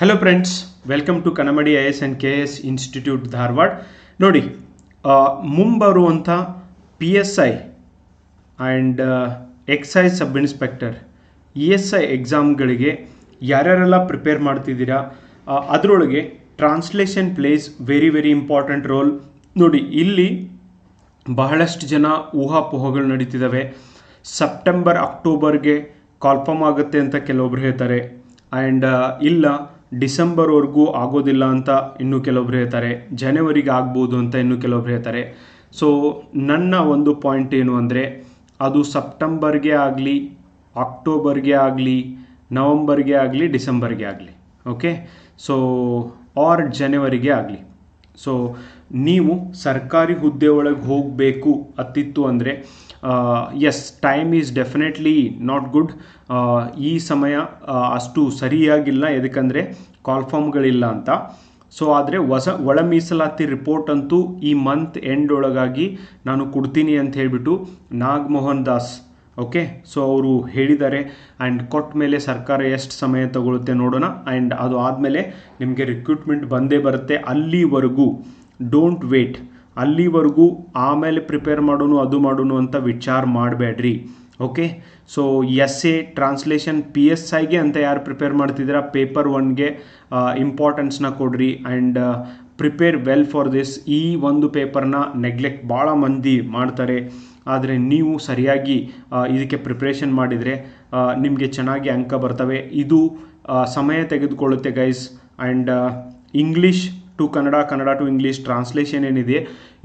Hello friends welcome to Kanamadi I S and K S institute Dharwad ನೋಡಿ ಮುಂಬರುವಂಥ P S I and excise sub inspector E S I ಎಕ್ಸಾಮ್ಗಳಿಗೆ ಯಾರ್ಯಾರೆಲ್ಲ prepare ಮಾಡ್ತಿದ್ದೀರಾ ಅದರೊಳಗೆ translation plays very very important role ನೋಡಿ, ಇಲ್ಲಿ ಬಹಳಷ್ಟು ಜನ ಊಹಾಪೋಹಗಳು ನಡೀತಿದ್ದಾವೆ. September ಅಕ್ಟೋಬರ್ಗೆ ಕಾಲ್ಫಮ್ ಆಗುತ್ತೆ ಅಂತ ಕೆಲವೊಬ್ರು ಹೇಳ್ತಾರೆ. ಆ್ಯಂಡ್ ಇಲ್ಲ ಡಿಸೆಂಬರ್ವರೆಗೂ ಆಗೋದಿಲ್ಲ ಅಂತ ಇನ್ನು ಕೆಲವೊಬ್ರು ಹೇಳ್ತಾರೆ, ಜನವರಿಗೆ ಆಗ್ಬೋದು ಅಂತ ಇನ್ನು ಕೆಲವೊಬ್ರು ಹೇಳ್ತಾರೆ. ಸೊ ನನ್ನ ಒಂದು ಪಾಯಿಂಟ್ ಏನು ಅಂದರೆ, ಅದು ಸೆಪ್ಟೆಂಬರ್ಗೆ ಆಗಲಿ, ಅಕ್ಟೋಬರ್ಗೆ ಆಗಲಿ, ನವಂಬರ್ಗೆ ಆಗಲಿ, ಡಿಸೆಂಬರ್ಗೆ ಆಗಲಿ ಓಕೆ ಸೊ ಆರ್ ಜನವರಿಗೆ ಆಗಲಿ. ಸೊ ನೀವು ಸರ್ಕಾರಿ ಹುದ್ದೆ ಒಳಗೆ ಹೋಗಬೇಕು ಅತ್ತಿತ್ತು ಅಂದರೆ yes time is definitely not good ಈ ಸಮಯ ಆ, ಅಷ್ಟು ಸರಿಯಾಗಿಲ್ಲ. ಎದಕ್ಕಂದರೆ ಕಾಲ್ಫಾರ್ಮ್ಗಳಿಲ್ಲ ಅಂತ. ಸೊ ಆದರೆ ಹೊಸ ಒಳ ಮೀಸಲಾತಿ ರಿಪೋರ್ಟ್ ಅಂತೂ ಈ ಮಂತ್ ಎಂಡ್ ಒಳಗಾಗಿ ನಾನು ಕೊಡ್ತೀನಿ ಅಂತ ಹೇಳಿಬಿಟ್ಟು ನಾಗಮೋಹನ್ ದಾಸ್ ಓಕೆ ಸೊ ಅವರು ಹೇಳಿದ್ದಾರೆ. ಆ್ಯಂಡ್ ಕೊಟ್ಟ ಮೇಲೆ ಸರ್ಕಾರ ಎಷ್ಟು ಸಮಯ ತಗೊಳುತ್ತೆ ನೋಡೋಣ. ಆ್ಯಂಡ್ ಅದು ಆದಮೇಲೆ ನಿಮಗೆ ರಿಕ್ರೂಟ್ಮೆಂಟ್ ಬಂದೇ ಬರುತ್ತೆ ಅಲ್ಲಿವರೆಗೂ. ಡೋಂಟ್ ವೇಟ್ ಅಲ್ಲಿವರೆಗೂ ಆಮೇಲೆ ಪ್ರಿಪೇರ್ ಮಾಡೋನು, ಅದು ಮಾಡೋನು ಅಂತ ವಿಚಾರ ಮಾಡಬೇಡ್ರಿ. Okay so essay translation P S ಐಗೆ ಅಂತ ಯಾರು ಪ್ರಿಪೇರ್ ಮಾಡ್ತಿದ್ದೀರಾ? ಪೇಪರ್ ಒನ್ಗೆ ಇಂಪಾರ್ಟೆನ್ಸ್ನ ಕೊಡ್ರಿ. And prepare well for this ಈ ಒಂದು ಪೇಪರ್ನ ನೆಗ್ಲೆಕ್ಟ್ ಭಾಳ ಮಂದಿ ಮಾಡ್ತಾರೆ. ಆದರೆ ನೀವು ಸರಿಯಾಗಿ ಇದಕ್ಕೆ ಪ್ರಿಪ್ರೇಷನ್ ಮಾಡಿದರೆ ನಿಮಗೆ ಚೆನ್ನಾಗಿ ಅಂಕ ಬರ್ತವೆ. ಇದು ಸಮಯ ತೆಗೆದುಕೊಳ್ಳುತ್ತೆ guys and English to Kannada Kannada to English translation ಏನಿದೆ,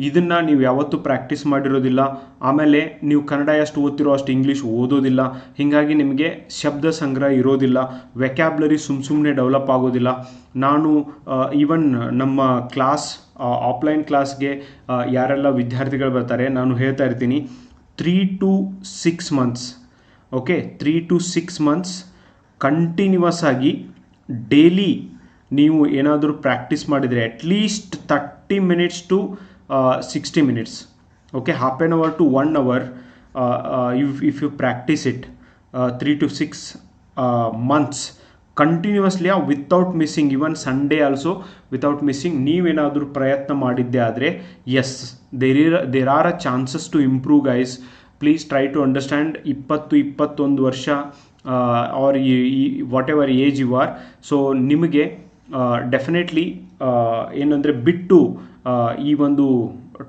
ಇದನ್ನು ನೀವು ಯಾವತ್ತೂ ಪ್ರಾಕ್ಟೀಸ್ ಮಾಡಿರೋದಿಲ್ಲ. ಆಮೇಲೆ ನೀವು ಕನ್ನಡ ಎಷ್ಟು ಓದ್ತಿರೋ ಅಷ್ಟು ಇಂಗ್ಲೀಷ್ ಓದೋದಿಲ್ಲ. ಹೀಗಾಗಿ ನಿಮಗೆ ಶಬ್ದ ಸಂಗ್ರಹ ಇರೋದಿಲ್ಲ. ವೆಕ್ಯಾಬ್ಲರಿ ಸುಮ್ಮ ಸುಮ್ಮನೆ ಡೆವಲಪ್ ಆಗೋದಿಲ್ಲ. ನಾನು ಈವನ್ ನಮ್ಮ ಕ್ಲಾಸ್ ಆಫ್ಲೈನ್ ಕ್ಲಾಸ್ಗೆ ಯಾರೆಲ್ಲ ವಿದ್ಯಾರ್ಥಿಗಳು ಬರ್ತಾರೆ, ನಾನು ಹೇಳ್ತಾ ಇರ್ತೀನಿ. Three to six months okay three to six months continuous ಆಗಿ ಡೈಲಿ ನೀವು ಏನಾದರೂ ಪ್ರಾಕ್ಟೀಸ್ ಮಾಡಿದರೆ at least thirty minutes to sixty minutes okay half an hour to one hour if if you practice it three to six months continuously without missing even Sunday also without missing ನೀವೇನಾದರೂ ಪ್ರಯತ್ನ ಮಾಡಿದ್ದೆ ಆದರೆ yes there are there are a chances to improve guys please try to understand ಇಪ್ಪತ್ತು, ಇಪ್ಪತ್ತೊಂದು ವರ್ಷ R ಈ whatever age you are so ನಿಮಗೆ definitely ಏನಂದರೆ ಬಿಟ್ಟು ಈ ಒಂದು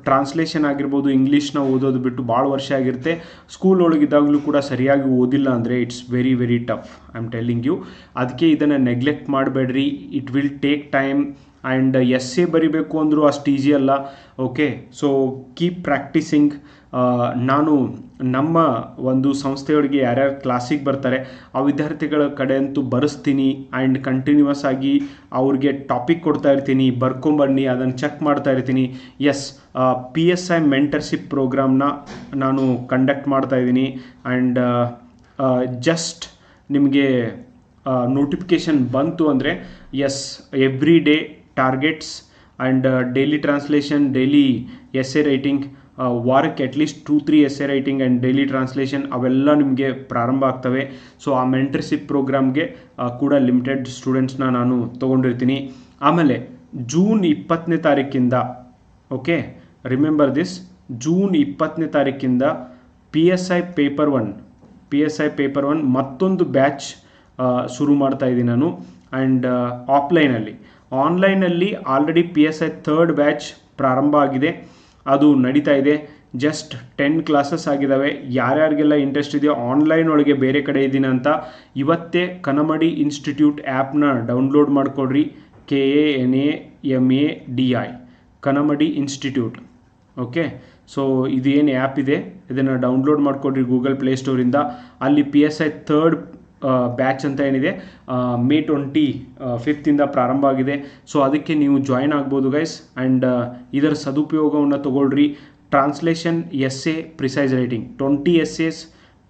ಟ್ರಾನ್ಸ್ಲೇಷನ್ ಆಗಿರ್ಬೋದು ಇಂಗ್ಲೀಷ್ನ ಓದೋದು ಬಿಟ್ಟು ಭಾಳ ವರ್ಷ ಆಗಿರುತ್ತೆ. ಸ್ಕೂಲ್ ಒಳಗಿದ್ದಾಗಲೂ ಕೂಡ ಸರಿಯಾಗಿ ಓದಿಲ್ಲ ಅಂದರೆ it's very very tough I am telling you ಅದಕ್ಕೆ ಇದನ್ನು ನೆಗ್ಲೆಕ್ಟ್ ಮಾಡಬೇಡ್ರಿ. It will take time and essay ಬರಿಬೇಕು ಅಂದರೂ ಅಷ್ಟು ಈಸಿ ಅಲ್ಲ. ಓಕೆ ಸೊ ಕೀಪ್ ಪ್ರಾಕ್ಟೀಸಿಂಗ್ ನಾನು ನಮ್ಮ ಒಂದು ಸಂಸ್ಥೆಯೊಳಗೆ ಯಾರ್ಯಾರು ಕ್ಲಾಸಿಗೆ ಬರ್ತಾರೆ, ಆ ವಿದ್ಯಾರ್ಥಿಗಳ ಕಡೆ ಅಂತೂ ಬರೆಸ್ತೀನಿ. ಆ್ಯಂಡ್ ಕಂಟಿನ್ಯೂಸ್ ಆಗಿ ಅವ್ರಿಗೆ ಟಾಪಿಕ್ ಕೊಡ್ತಾ ಇರ್ತೀನಿ. ಬರ್ಕೊಂಬನ್ನಿ, ಅದನ್ನು ಚೆಕ್ ಮಾಡ್ತಾ ಇರ್ತೀನಿ. Yes P S I mentorship ಪ್ರೋಗ್ರಾಮ್ನ ನಾನು ಕಂಡಕ್ಟ್ ಮಾಡ್ತಾ ಇದ್ದೀನಿ. ಆ್ಯಂಡ್ ಜಸ್ಟ್ ನಿಮಗೆ ನೋಟಿಫಿಕೇಷನ್ ಬಂತು ಅಂದರೆ yes every day targets and daily translation daily essay writing ವಾರಕ್ಕೆ at least two three essay writing and daily translation ಅವೆಲ್ಲ ನಿಮಗೆ ಪ್ರಾರಂಭ ಆಗ್ತವೆ. ಸೊ ಆ ಮೆಂಟರ್ಶಿಪ್ ಪ್ರೋಗ್ರಾಮ್ಗೆ ಕೂಡ ಲಿಮಿಟೆಡ್ ಸ್ಟೂಡೆಂಟ್ಸ್ನ ನಾನು ತೊಗೊಂಡಿರ್ತೀನಿ. ಆಮೇಲೆ ಜೂನ್ ಇಪ್ಪತ್ತನೇ ತಾರೀಕಿಂದ ಓಕೆ ರಿಮೆಂಬರ್ ದಿಸ್ ಜೂನ್ ಇಪ್ಪತ್ತನೇ ತಾರೀಕಿಂದ P S I paper one P S I paper one ಮತ್ತೊಂದು ಬ್ಯಾಚ್ ಶುರು ಮಾಡ್ತಾ ಇದ್ದೀನಿ ನಾನು. ಆ್ಯಂಡ್ ಆಫ್ಲೈನಲ್ಲಿ ಆನ್ಲೈನಲ್ಲಿ already P S I third batch ಪ್ರಾರಂಭ ಆಗಿದೆ. ಅದು ನಡೀತಾ ಇದೆ. ಜಸ್ಟ್ ಟೆನ್ ಕ್ಲಾಸಸ್ ಆಗಿದ್ದಾವೆ ಯಾರ್ಯಾರಿಗೆಲ್ಲ ಇಂಟ್ರೆಸ್ಟ್ ಇದೆಯೋ ಆನ್ಲೈನ್ ಒಳಗೆ ಬೇರೆ ಕಡೆ ಇದ್ದೀನಿ ಅಂತ ಇವತ್ತೇ ಕನಮಡಿ ಇನ್ಸ್ಟಿಟ್ಯೂಟ್ ಆ್ಯಪ್ನ ಡೌನ್ಲೋಡ್ ಮಾಡಿಕೊಡ್ರಿ. K A N A M A D I Kanamadi institute. Okay? So, ಇದು ಏನು ಆ್ಯಪ್ ಇದೆ? ಇದನ್ನು ಡೌನ್ಲೋಡ್ ಮಾಡಿಕೊಡ್ರಿ ಗೂಗಲ್ ಪ್ಲೇಸ್ಟೋರಿಂದ ಅಲ್ಲಿ P S I third batch ಅಂತ ಏನಿದೆ ಮೇ ಟ್ವೆಂಟಿ ಫಿಫ್ತಿಂದ ಪ್ರಾರಂಭ ಆಗಿದೆ. ಸೊ ಅದಕ್ಕೆ ನೀವು ಜಾಯಿನ್ ಆಗ್ಬೋದು ಗೈಸ್ ಆ್ಯಂಡ್ ಇದರ ಸದುಪಯೋಗವನ್ನು ತಗೊಳ್ರಿ. Translation essay precis writing twenty essays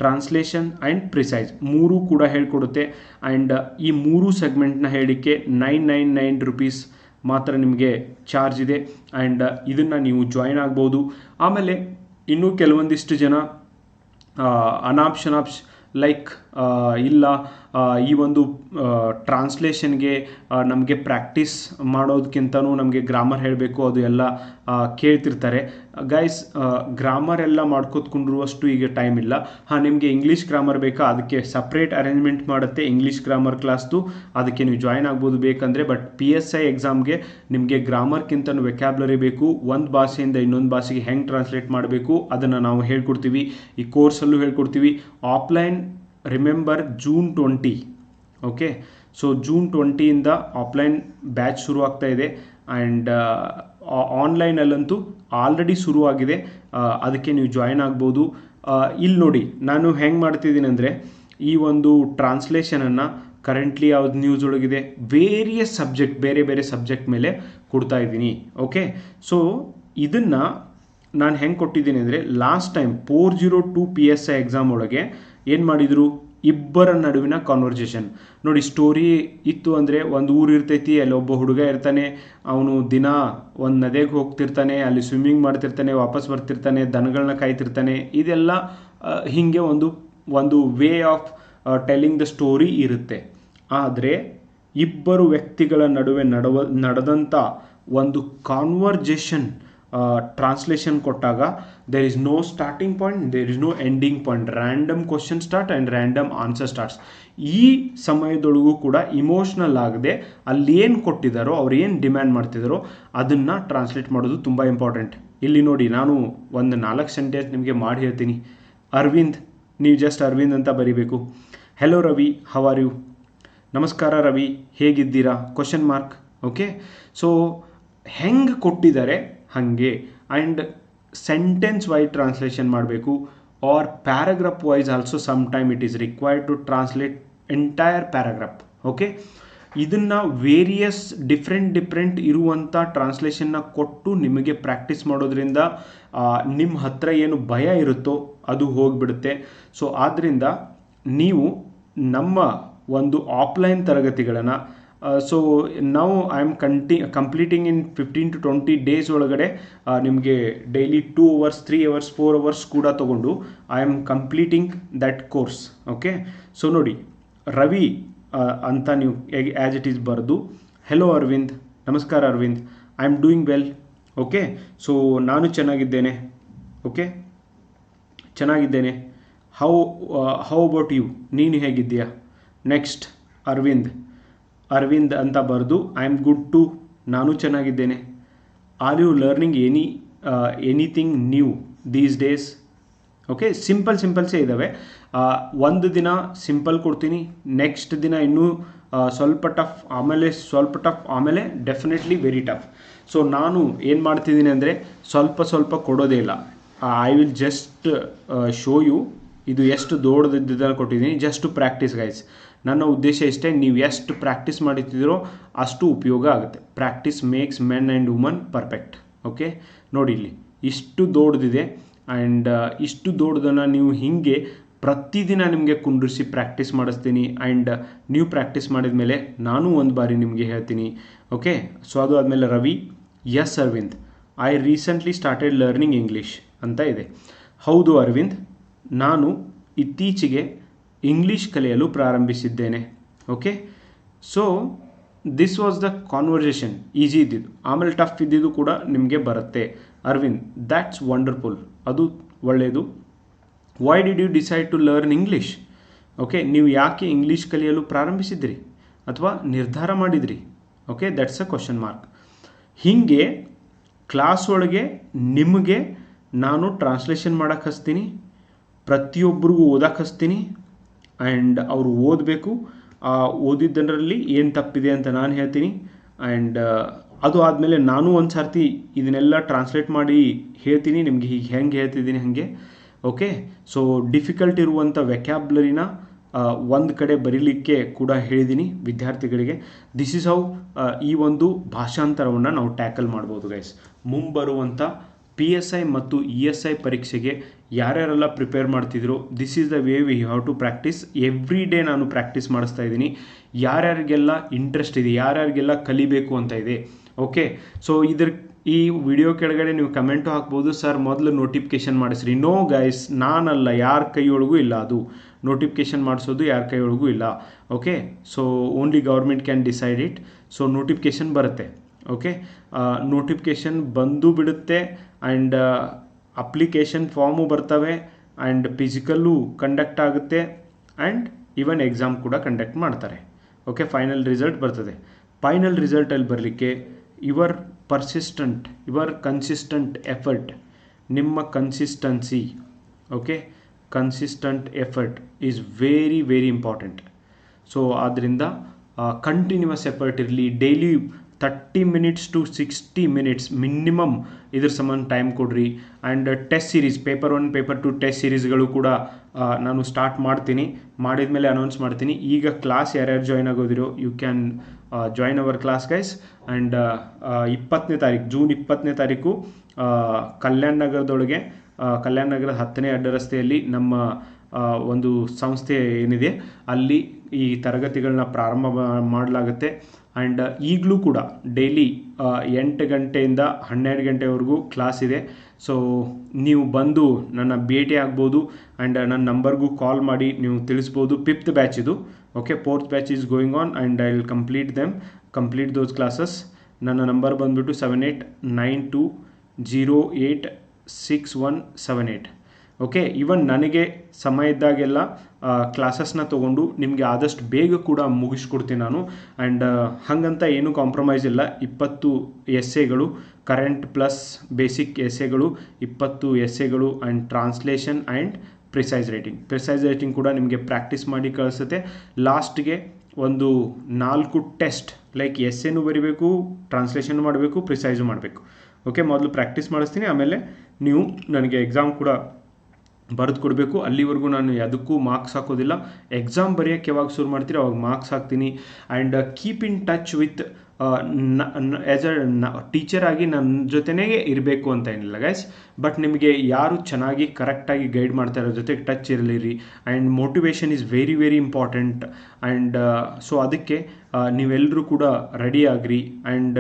translation and precis ಮೂರೂ ಕೂಡ ಹೇಳ್ಕೊಡುತ್ತೆ. ಆ್ಯಂಡ್ ಈ ಮೂರು ಸೆಗ್ಮೆಂಟ್ನ ಹೇಳಲಿಕ್ಕೆ ನೈನ್ ನೈನ್ ನೈನ್ ರುಪೀಸ್ ಮಾತ್ರ ನಿಮಗೆ ಚಾರ್ಜ್ ಇದೆ. ಆ್ಯಂಡ್ ಇದನ್ನು ನೀವು ಜಾಯಿನ್ ಆಗ್ಬೋದು. ಆಮೇಲೆ, ಇನ್ನೂ ಕೆಲವೊಂದಿಷ್ಟು ಜನ ಅನಾಪ್ಷನಾಪ್ಷ್ ಲೈಕ್ ಇಲ್ಲ ಈ ಒಂದು ಟ್ರಾನ್ಸ್ಲೇಷನ್ಗೆ ನಮಗೆ ಪ್ರಾಕ್ಟೀಸ್ ಮಾಡೋದಕ್ಕಿಂತನೂ ನಮಗೆ ಗ್ರಾಮರ್ ಹೇಳಬೇಕು, ಅದು ಎಲ್ಲ ಕೇಳ್ತಿರ್ತಾರೆ. ಗೈಸ್ ಗ್ರಾಮರ್ ಎಲ್ಲ ಮಾಡ್ಕೋತ್ಕೊಂಡಿರುವಷ್ಟು ಈಗ ಟೈಮ್ ಇಲ್ಲ. ಹಾಂ, ನಿಮಗೆ ಇಂಗ್ಲೀಷ್ ಗ್ರಾಮರ್ ಬೇಕಾ? ಅದಕ್ಕೆ ಸಪ್ರೇಟ್ ಅರೇಂಜ್ಮೆಂಟ್ ಮಾಡುತ್ತೆ ಇಂಗ್ಲೀಷ್ ಗ್ರಾಮರ್ ಕ್ಲಾಸ್ದು ಅದಕ್ಕೆ ನೀವು ಜಾಯ್ನ್ ಆಗ್ಬೋದು ಬೇಕಂದರೆ ಬಟ್ ಪಿ ಎಸ್ ಐ ಎಕ್ಸಾಮ್ಗೆ ನಿಮಗೆ ಗ್ರಾಮರ್ಕ್ಕಿಂತನೂ ವೆಕ್ಯಾಬ್ಲರಿ ಬೇಕು. ಒಂದು ಭಾಷೆಯಿಂದ ಇನ್ನೊಂದು ಭಾಷೆಗೆ ಹೆಂಗೆ ಟ್ರಾನ್ಸ್ಲೇಟ್ ಮಾಡಬೇಕು? ಅದನ್ನು ನಾವು ಹೇಳ್ಕೊಡ್ತೀವಿ. ಈ ಕೋರ್ಸಲ್ಲೂ ಹೇಳ್ಕೊಡ್ತೀವಿ. Offline remember June twenty okay so June ಟ್ವೆಂಟಿಯಿಂದ offline batch ಶುರು ಆಗ್ತಾ ಇದೆ. ಆ್ಯಂಡ್ ಆನ್ಲೈನಲ್ಲಂತೂ ಆಲ್ರೆಡಿ ಶುರುವಾಗಿದೆ ಆ, ಅದಕ್ಕೆ ನೀವು ಜಾಯಿನ್ ಆಗ್ಬೋದು. ಇಲ್ಲಿ ನೋಡಿ ನಾನು ಹೆಂಗೆ ಮಾಡ್ತಿದ್ದೀನಿ ಅಂದರೆ ಈ ಒಂದು ಟ್ರಾನ್ಸ್ಲೇಷನನ್ನು ಕರೆಂಟ್ಲಿ ಯಾವ್ದು ನ್ಯೂಸ್ ಒಳಗಿದೆ ವೇರಿಯಸ್ ಸಬ್ಜೆಕ್ಟ್ ಬೇರೆ ಬೇರೆ ಸಬ್ಜೆಕ್ಟ್ ಮೇಲೆ ಕೊಡ್ತಾ ಇದ್ದೀನಿ ಓಕೆ ಸೊ ಇದನ್ನು ನಾನು ಹೆಂಗೆ ಕೊಟ್ಟಿದ್ದೀನಿ ಅಂದರೆ last time four zero two P S I exam ಒಳಗೆ ಏನು ಮಾಡಿದರು? ಇಬ್ಬರ ನಡುವಿನ ಕಾನ್ವರ್ಜೇಷನ್ ನೋಡಿ ಸ್ಟೋರಿ ಇತ್ತು ಅಂದರೆ ಒಂದು ಊರು ಇರ್ತೈತಿ, ಅಲ್ಲಿ ಒಬ್ಬ ಹುಡುಗ ಇರ್ತಾನೆ, ಅವನು ದಿನ ಒಂದು ನದಿಗೆ ಹೋಗ್ತಿರ್ತಾನೆ, ಅಲ್ಲಿ ಸ್ವಿಮ್ಮಿಂಗ್ ಮಾಡ್ತಿರ್ತಾನೆ, ವಾಪಸ್ ಬರ್ತಿರ್ತಾನೆ ದನಗಳನ್ನ ಕಾಯ್ತಿರ್ತಾನೆ. ಇದೆಲ್ಲ ಹೀಗೆ ಒಂದು ಒಂದು way of telling the story ಇರುತ್ತೆ. ಆದರೆ, ಇಬ್ಬರು ವ್ಯಕ್ತಿಗಳ ನಡುವೆ ನಡುವ ನಡೆದಂಥ ಒಂದು ಕಾನ್ವರ್ಜೇಷನ್ ಟ್ರಾನ್ಸ್ಲೇಷನ್ ಕೊಟ್ಟಾಗ there is no starting point there is no ending point random question start and random answer starts ಈ ಸಮಯದೊಳಗೂ ಕೂಡ ಇಮೋಷ್ನಲ್ ಆಗದೆ ಅಲ್ಲಿ ಏನು ಕೊಟ್ಟಿದ್ದಾರೋ ಅವ್ರು ಏನು ಡಿಮ್ಯಾಂಡ್ ಮಾಡ್ತಿದ್ದಾರೋ ಅದನ್ನು ಟ್ರಾನ್ಸ್ಲೇಟ್ ಮಾಡೋದು ತುಂಬ ಇಂಪಾರ್ಟೆಂಟ್ ಇಲ್ಲಿ ನೋಡಿ, ನಾನು ಒಂದು ನಾಲ್ಕು ಸೆಂಟೆನ್ಸ್ ನಿಮಗೆ ಮಾಡಿ ಹೇಳ್ತೀನಿ. ಅರವಿಂದ್, ನೀವು ಜಸ್ಟ್ ಅರವಿಂದ್ ಅಂತ ಬರಿಬೇಕು. Hello Ravi how are you ನಮಸ್ಕಾರ ರವಿ, ಹೇಗಿದ್ದೀರಾ? ಕ್ವಶನ್ ಮಾರ್ಕ್ ಓಕೆ ಸೊ ಹೆಂಗೆ ಕೊಟ್ಟಿದ್ದಾರೆ ಹಾಗೆ. ಆ್ಯಂಡ್ ಸೆಂಟೆನ್ಸ್ ವೈಸ್ ಟ್ರಾನ್ಸ್ಲೇಷನ್ ಮಾಡಬೇಕು. Or paragraph wise also some time it is required to translate entire paragraph okay ಇದನ್ನು ವೇರಿಯಸ್ ಡಿಫ್ರೆಂಟ್ ಡಿಫ್ರೆಂಟ್ ಇರುವಂಥ ಟ್ರಾನ್ಸ್ಲೇಷನ್ನ ಕೊಟ್ಟು ನಿಮಗೆ ಪ್ರಾಕ್ಟೀಸ್ ಮಾಡೋದ್ರಿಂದ ನಿಮ್ಮ ಹತ್ರ ಏನು ಭಯ ಇರುತ್ತೋ ಅದು ಹೋಗಿಬಿಡುತ್ತೆ. ಸೊ ಆದ್ದರಿಂದ ನೀವು ನಮ್ಮ ಒಂದು ಆಫ್ಲೈನ್ ತರಗತಿಗಳನ್ನು ಸೊ ನಾವು I am Kanti completing in fifteen to twenty days ಒಳಗಡೆ ನಿಮಗೆ daily two hours three hours four hours ಕೂಡ ತೊಗೊಂಡು I am completing that course okay so ನೋಡಿ ರವಿ ಆ, ಅಂತ ನೀವು ಆ್ಯಸ್ ಇಟ್ ಈಸ್ ಬರೆದು ಹೆಲೋ ಅರವಿಂದ್ ನಮಸ್ಕಾರ Arvind I am doing well okay so ನಾನು ಚೆನ್ನಾಗಿದ್ದೇನೆ ಓಕೆ ಚೆನ್ನಾಗಿದ್ದೇನೆ. ಹೌ ಹೌ ಅಬೌಟ್ ಯು ನೀನು ಹೇಗಿದ್ದೀಯಾ? ನೆಕ್ಸ್ಟ್ ಅರವಿಂದ್ ಅರವಿಂದ್ ಅಂತ ಬರೆದು ಐ ಆಮ್ ಗುಡ್ ಟು ನಾನು ಚೆನ್ನಾಗಿದ್ದೇನೆ. Are you learning any anything new these days okay simple ಸಿಂಪಲ್ಸೇ ಇದ್ದಾವೆ ಒಂದು ದಿನ ಸಿಂಪಲ್ ಕೊಡ್ತೀನಿ. ನೆಕ್ಸ್ಟ್ ದಿನ ಇನ್ನೂ ಸ್ವಲ್ಪ ಟಫ್ ಆಮೇಲೆ ಸ್ವಲ್ಪ ಟಫ್ ಆಮೇಲೆ ಡೆಫಿನೆಟ್ಲಿ ವೆರಿ ಟಫ್ ಸೊ ನಾನು ಏನು ಮಾಡ್ತಿದ್ದೀನಿ ಅಂದರೆ ಸ್ವಲ್ಪ ಸ್ವಲ್ಪ ಕೊಡೋದೇ ಇಲ್ಲ. I will just show you ಇದು ಎಷ್ಟು ದೊಡ್ಡದಿದ್ದನ್ನು ಕೊಟ್ಟಿದ್ದೀನಿ. ಜಸ್ಟ್ ಟು ಪ್ರಾಕ್ಟೀಸ್ ಗೈಸ್ ನನ್ನ ಉದ್ದೇಶ ಇಷ್ಟೇ, ನೀವು ಎಷ್ಟು ಪ್ರಾಕ್ಟೀಸ್ ಮಾಡುತ್ತಿದ್ದೀರೋ ಅಷ್ಟು ಉಪಯೋಗ ಆಗುತ್ತೆ. Practice makes men and woman perfect okay ನೋಡಿ ಇಲ್ಲಿ, ಇಷ್ಟು ದೊಡ್ಡದಿದೆ ಆ್ಯಂಡ್ ಇಷ್ಟು ದೊಡ್ಡದನ್ನು ನೀವು ಹೀಗೆ ಪ್ರತಿದಿನ ನಿಮಗೆ ಕುಂಡ್ರಿಸಿ ಪ್ರಾಕ್ಟೀಸ್ ಮಾಡಿಸ್ತೀನಿ ಆ್ಯಂಡ್ ನೀವು ಪ್ರಾಕ್ಟೀಸ್ ಮಾಡಿದ ಮೇಲೆ ನಾನು ಒಂದು ಬಾರಿ ನಿಮಗೆ ಹೇಳ್ತೀನಿ. ಓಕೆ ಸೊ ಅದು ಆದಮೇಲೆ Ravi yes Arvind I recently started learning English ಅಂತ ಇದೆ. ಹೌದು ಅರವಿಂದ್ ನಾನು ಇತ್ತೀಚೆಗೆ ಇಂಗ್ಲೀಷ್ ಕಲಿಯಲು ಪ್ರಾರಂಭಿಸಿದ್ದೇನೆ. Okay so this was the conversation easy ಇದ್ದಿದ್ದು. ಆಮೇಲೆ ಟಫ್ ಇದ್ದಿದ್ದು ಕೂಡ ನಿಮಗೆ ಬರುತ್ತೆ. ಅರವಿಂದ್ ದ್ಯಾಟ್ಸ್ ವಂಡರ್ಫುಲ್ ಅದು ಒಳ್ಳೆಯದು why did you decide to learn English okay ನೀವು ಯಾಕೆ ಇಂಗ್ಲೀಷ್ ಕಲಿಯಲು ಪ್ರಾರಂಭಿಸಿದ್ರಿ? ಅಥವಾ ನಿರ್ಧಾರ ಮಾಡಿದ್ರಿ? Okay that's a question mark ಹೀಗೆ ಕ್ಲಾಸ್ ಒಳಗೆ ನಿಮಗೆ ನಾನು ಟ್ರಾನ್ಸ್ಲೇಷನ್ ಮಾಡೋಕ್ಕೆ ಹಚ್ತೀನಿ. ಪ್ರತಿಯೊಬ್ಬರಿಗೂ ಓದಕ್ಕೆ ಹಚ್ತೀನಿ. ಆ್ಯಂಡ್ ಅವರು ಓದಬೇಕು. ಆ ಓದಿದ್ದರಲ್ಲಿ ಏನು ತಪ್ಪಿದೆ ಅಂತ ನಾನು ಹೇಳ್ತೀನಿ. ಆ್ಯಂಡ್ ಅದು ಆದಮೇಲೆ ನಾನು ಒಂದು ಸರ್ತಿ ಇದನ್ನೆಲ್ಲ ಟ್ರಾನ್ಸ್ಲೇಟ್ ಮಾಡಿ ಹೇಳ್ತೀನಿ. ನಿಮಗೆ ಹೀಗೆ ಹೆಂಗೆ ಹೇಳ್ತಿದ್ದೀನಿ ಹಾಗೆ. ಓಕೆ ಸೊ ಡಿಫಿಕಲ್ಟ್ ಇರುವಂಥ ವೆಕ್ಯಾಬ್ಲರಿನ ಒಂದು ಕಡೆ ಬರೀಲಿಕ್ಕೆ ಕೂಡ ಹೇಳಿದ್ದೀನಿ ವಿದ್ಯಾರ್ಥಿಗಳಿಗೆ. ದಿಸ್ ಇಸ್ ಹೌ ಈ ಒಂದು ಭಾಷಾಂತರವನ್ನು ನಾವು ಟ್ಯಾಕಲ್ ಮಾಡ್ಬೋದು ಗೈಸ್ ಮುಂಬರುವಂಥ ಪಿ ಎಸ್ ಐ ಮತ್ತು ಇ ಎಸ್ ಐ ಪರೀಕ್ಷೆಗೆ ಯಾರ್ಯಾರೆಲ್ಲ ಪ್ರಿಪೇರ್ ಮಾಡ್ತಿದ್ರು this is the way we have to practice every day ನಾನು ಪ್ರಾಕ್ಟೀಸ್ ಮಾಡಿಸ್ತಾ ಇದ್ದೀನಿ. ಯಾರ್ಯಾರಿಗೆಲ್ಲ ಇಂಟ್ರೆಸ್ಟ್ ಇದೆ, ಯಾರ್ಯಾರಿಗೆಲ್ಲ ಕಲಿಬೇಕು ಅಂತ ಇದೆ. ಓಕೆ ಸೊ ಇದ್ರ, ಈ ವಿಡಿಯೋ ಕೆಳಗಡೆ ನೀವು ಕಮೆಂಟು ಹಾಕ್ಬೋದು. ಸರ್ ಮೊದಲು ನೋಟಿಫಿಕೇಶನ್ ಮಾಡಿಸ್ರಿ. ನೋ ಗೈಸ್ ನಾನಲ್ಲ, ಯಾರ ಕೈಯೊಳಗೂ ಇಲ್ಲ ಅದು. ನೋಟಿಫಿಕೇಶನ್ ಮಾಡಿಸೋದು ಯಾರ ಕೈಯೊಳಗೂ ಇಲ್ಲ. Okay so only government can decide it so notification ಬರುತ್ತೆ. ಓಕೆ ನೋಟಿಫಿಕೇಶನ್ ಬಂದು ಬಿಡುತ್ತೆ. ಆ್ಯಂಡ್ ಅಪ್ಲಿಕೇಶನ್ ಫಾರ್ಮು ಬರ್ತವೆ ಆ್ಯಂಡ್ ಫಿಸಿಕಲ್ಲು ಕಂಡಕ್ಟ್ ಆಗುತ್ತೆ ಆ್ಯಂಡ್ ಈವನ್ ಎಕ್ಸಾಮ್ ಕೂಡ ಕಂಡಕ್ಟ್ ಮಾಡ್ತಾರೆ. ಓಕೆ ಫೈನಲ್ ರಿಸಲ್ಟ್ ಬರ್ತದೆ. ಫೈನಲ್ ರಿಸಲ್ಟಲ್ಲಿ ಬರಲಿಕ್ಕೆ your persistent your consistent effort ನಿಮ್ಮ consistency okay consistent effort is very very important so ಆದ್ದರಿಂದ ಕಂಟಿನ್ಯೂಸ್ ಎಫರ್ಟ್ ಇರಲಿ daily thirty minutes to sixty minutes minimum ಇದ್ರ ಸಂಬಂಧ ಟೈಮ್ ಕೊಡ್ರಿ. And test series paper one paper two test ಸೀರೀಸ್ಗಳು ಕೂಡ ನಾನು start ಮಾಡ್ತೀನಿ. ಮಾಡಿದ ಮೇಲೆ ಅನೌನ್ಸ್ ಮಾಡ್ತೀನಿ. ಈಗ ಕ್ಲಾಸ್ ಯಾರ್ಯಾರು join ಆಗೋದಿರೋ you can join our class guys and ಇಪ್ಪತ್ತನೇ ತಾರೀಕು ಜೂನ್ ಇಪ್ಪತ್ತನೇ ತಾರೀಕು ಕಲ್ಯಾಣ ನಗರದೊಳಗೆ ಕಲ್ಯಾಣ ನಗರದ ಹತ್ತನೇ ಅಡ್ಡ ರಸ್ತೆಯಲ್ಲಿ ನಮ್ಮ ಒಂದು ಸಂಸ್ಥೆ ಏನಿದೆ, ಅಲ್ಲಿ ಈ ತರಗತಿಗಳನ್ನ ಪ್ರಾರಂಭ ಮಾಡಲಾಗುತ್ತೆ. ಆ್ಯಂಡ್ ಈಗಲೂ ಕೂಡ ಡೈಲಿ ಎಂಟು ಗಂಟೆಯಿಂದ ಹನ್ನೆರಡು ಗಂಟೆವರೆಗೂ ಕ್ಲಾಸ್ ಇದೆ. ಸೊ, ನೀವು ಬಂದು ನನ್ನ ಭೇಟಿ ಆಗ್ಬೋದು. ಆ್ಯಂಡ್ ನನ್ನ ನಂಬರ್ಗೂ ಕಾಲ್ ಮಾಡಿ ನೀವು ತಿಳಿಸ್ಬೋದು. ಫಿಫ್ತ್ ಬ್ಯಾಚ್ ಇದು. Okay, fourth batch is going on and I will complete them. Complete those classes. ನನ್ನ ನಂಬರ್ ಬಂದುಬಿಟ್ಟು seven eight nine two zero eight six one seven eight okay even ನನಗೆ ಸಮಯ ಇದ್ದಾಗೆಲ್ಲ ಕ್ಲಾಸಸ್ನ ತೊಗೊಂಡು ನಿಮಗೆ ಆದಷ್ಟು ಬೇಗ ಕೂಡ ಮುಗಿಸ್ಕೊಡ್ತೀನಿ ನಾನು. ಆ್ಯಂಡ್ ಹಾಗಂತ ಏನೂ ಕಾಂಪ್ರಮೈಸ್ ಇಲ್ಲ. ಇಪ್ಪತ್ತು ಎಸ್ಸೆಗಳು ಕರೆಂಟ್ ಪ್ಲಸ್ ಬೇಸಿಕ್ ಎಸ್ಸೆಗಳು ಇಪ್ಪತ್ತು ಎಸ್ಸೆಗಳು and translation and precis writing precis writing ಕೂಡ ನಿಮಗೆ ಪ್ರಾಕ್ಟೀಸ್ ಮಾಡಿ ಕಳಿಸುತ್ತೆ. ಲಾಸ್ಟ್ಗೆ ಒಂದು ನಾಲ್ಕು ಟೆಸ್ಟ್ ಲೈಕ್ ಎಸ್ಸೆನೂ ಬರಿಬೇಕು ಟ್ರಾನ್ಸ್ಲೇಷನ್ ಮಾಡಬೇಕು ಪ್ರಿಸೈಸು ಮಾಡಬೇಕು. ಓಕೆ ಮೊದಲು ಪ್ರಾಕ್ಟೀಸ್ ಮಾಡಿಸ್ತೀನಿ. ಆಮೇಲೆ ನೀವು, ನನಗೆ ಎಕ್ಸಾಮ್ ಕೂಡ ಬರೆದು ಕೊಡಬೇಕು. ಅಲ್ಲಿವರೆಗೂ ನಾನು ಯಾವುದಕ್ಕೂ ಮಾರ್ಕ್ಸ್ ಹಾಕೋದಿಲ್ಲ. ಎಕ್ಸಾಮ್ ಬರೆಯೋಕ್ಕೆ ಯಾವಾಗ ಶುರು ಮಾಡ್ತೀರಿ ಅವಾಗ ಮಾರ್ಕ್ಸ್ ಹಾಕ್ತೀನಿ. And keep in touch with as a teacher ಆಗಿ ನನ್ನ ಜೊತೆನೇ ಇರಬೇಕು ಅಂತ ಏನಿಲ್ಲ ಗೈಸ್ ಬಟ್ ನಿಮಗೆ ಯಾರು ಚೆನ್ನಾಗಿ ಕರೆಕ್ಟಾಗಿ ಗೈಡ್ ಮಾಡ್ತಾರೋ ಜೊತೆಗೆ touch ಇರಲಿರಿ. And motivation is very very important and so ಅದಕ್ಕೆ ನೀವೆಲ್ಲರೂ ಕೂಡ ready agri. And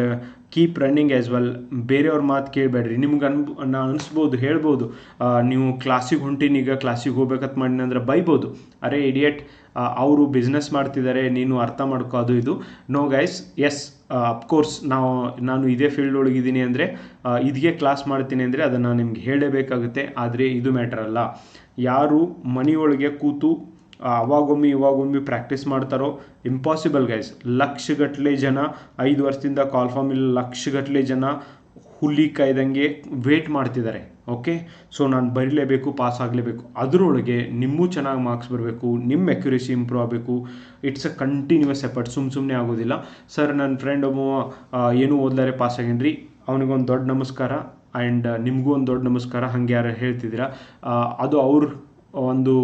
keep running as well ಬೇರೆಯವ್ರ ಮಾತು ಕೇಳಬೇಡ್ರಿ. ನಿಮ್ಗೆ ಅನ್ ನಾ ಅನಿಸ್ಬೋದು, ಹೇಳ್ಬೋದು. ನೀವು ಕ್ಲಾಸಿಗೆ ಹೊಂಟೀನಿ ಈಗ ಕ್ಲಾಸಿಗೆ ಹೋಗ್ಬೇಕಂತ ಮಾಡಿನಂದ್ರೆ ಬೈಬೋದು. ಅರೆ ಇಡಿಯಟ್ ಅವರು ಬಿಸ್ನೆಸ್ ಮಾಡ್ತಿದ್ದಾರೆ ನೀನು ಅರ್ಥ ಮಾಡ್ಕೋ, ಅದು ಇದು. ನೋ ಗೈಸ್ ಎಸ್ ಅಫ್ಕೋರ್ಸ್ ನಾವು, ನಾನು ಇದೇ ಫೀಲ್ಡ್ ಒಳಗಿದ್ದೀನಿ ಅಂದರೆ ಇದಕ್ಕೆ ಕ್ಲಾಸ್ ಮಾಡ್ತೀನಿ ಅಂದರೆ ಅದನ್ನು ನಿಮ್ಗೆ ಹೇಳಲೇಬೇಕಾಗುತ್ತೆ ಆದರೆ ಇದು ಮ್ಯಾಟರ್ ಅಲ್ಲ. ಯಾರು ಮನೆಯೊಳಗೆ ಕೂತು ಅವಾಗೊಮ್ಮೆ ಇವಾಗೊಮ್ಮೆ ಪ್ರಾಕ್ಟೀಸ್ ಮಾಡ್ತಾರೋ? ಇಂಪಾಸಿಬಲ್ ಗೈಸ್ ಲಕ್ಷಗಟ್ಟಲೆ ಜನ, ಐದು ವರ್ಷದಿಂದ ಕಾಲ್ ಫಾರ್ಮ್ ಇಲ್ಲ, ಲಕ್ಷಗಟ್ಟಲೆ ಜನ ಹುಲಿ ಕಾಯ್ದಂಗೆ ವೇಟ್ ಮಾಡ್ತಿದ್ದಾರೆ ಓಕೆ ಸೊ ನಾನು ಬರೀಲೇಬೇಕು ಪಾಸ್ ಆಗಲೇಬೇಕು. ಅದರೊಳಗೆ ನಿಮ್ಮೂ ಚೆನ್ನಾಗಿ ಮಾರ್ಕ್ಸ್ ಬರಬೇಕು ನಿಮ್ಮ ಎಕ್ಯುರೇಸಿ ಇಂಪ್ರೂವ್ ಆಗಬೇಕು. ಇಟ್ಸ್ ಅ ಕಂಟಿನ್ಯೂಸ್ ಎಫರ್ಟ್ ಸುಮ್ಮ ಸುಮ್ಮನೆ ಆಗೋದಿಲ್ಲ. ಸರ್ ನನ್ನ ಫ್ರೆಂಡ್ ಒಬ್ಬ ಏನು ಏನೂ ಓದ್ಲಾರೆ ಪಾಸ್ ಆಗೇನ್ರಿ? ಅವನಿಗೊಂದು ದೊಡ್ಡ ನಮಸ್ಕಾರ. ಆ್ಯಂಡ್ ನಿಮಗೂ ಒಂದು ದೊಡ್ಡ ನಮಸ್ಕಾರ. ಹಂಗೆ ಯಾರು ಹೇಳ್ತಿದ್ದೀರಾ ಅದು ಅವ್ರ ಒಂದು,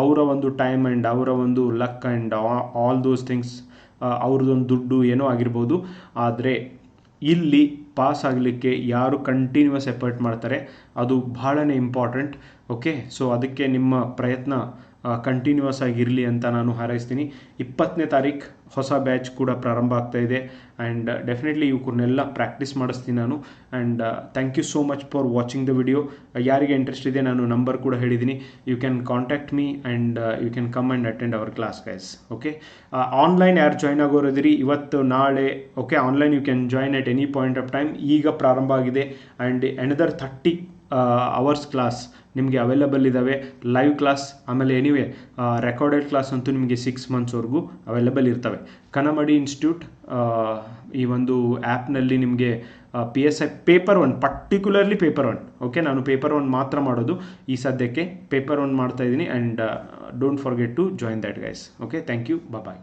ಅವರ ಒಂದು ಟೈಮ್ ಆ್ಯಂಡ್ ಅವರ ಒಂದು luck and all those things ಅವ್ರದ್ದೊಂದು ದುಡ್ಡು ಏನೋ ಆಗಿರ್ಬೋದು. ಆದರೆ ಇಲ್ಲಿ ಪಾಸ್ ಆಗಲಿಕ್ಕೆ ಯಾರು ಕಂಟಿನ್ಯೂಸ್ ಎಫರ್ಟ್ ಮಾಡ್ತಾರೆ, ಅದು ಬಹಳನೇ ಇಂಪಾರ್ಟೆಂಟ್ ಓಕೆ ಸೊ ಅದಕ್ಕೆ ನಿಮ್ಮ ಪ್ರಯತ್ನ ಕಂಟಿನ್ಯೂಸ್ ಆಗಿರಲಿ ಅಂತ ನಾನು ಹಾರೈಸ್ತೀನಿ. ಇಪ್ಪತ್ತನೇ ತಾರೀಕು ಹೊಸ ಬ್ಯಾಚ್ ಕೂಡ ಪ್ರಾರಂಭ ಆಗ್ತಾ ಇದೆ. ಆ್ಯಂಡ್ ಡೆಫಿನೆಟ್ಲಿ ಇವಕ್ಕನ್ನೆಲ್ಲ ಪ್ರಾಕ್ಟೀಸ್ ಮಾಡಿಸ್ತೀನಿ ನಾನು. And thank you so much for watching the video ಯಾರಿಗೆ ಇಂಟ್ರೆಸ್ಟ್ ಇದೆ ನಾನು ನಂಬರ್ ಕೂಡ ಹೇಳಿದ್ದೀನಿ. You can contact me and you can come and attend our class guys okay online ಯಾರು ಜಾಯ್ನ್ ಆಗೋರಿದ್ರಿ ಇವತ್ತು, ನಾಳೆ okay online you can join at any point of time ಈಗ ಪ್ರಾರಂಭ ಆಗಿದೆ. And another thirty hours class ನಿಮಗೆ available ಇದ್ದಾವೆ live class ಆಮೇಲೆ ಎನಿವೆ ರೆಕಾರ್ಡೆಡ್ ಕ್ಲಾಸ್ ಅಂತೂ ನಿಮಗೆ ಸಿಕ್ಸ್ ಮಂತ್ಸ್ವರೆಗೂ ಅವೈಲಬಲ್ ಇರ್ತವೆ. ಕನಮಡಿ ಇನ್ಸ್ಟಿಟ್ಯೂಟ್ ಈ ಒಂದು ಆ್ಯಪ್ನಲ್ಲಿ ನಿಮಗೆ P S I paper one particularly paper one okay ನಾನು ಪೇಪರ್ ಒನ್ ಮಾತ್ರ ಮಾಡೋದು. ಈ ಸದ್ಯಕ್ಕೆ ಪೇಪರ್ ಒನ್ ಮಾಡ್ತಾ ಇದ್ದೀನಿ and don't forget to join that guys okay thank you bye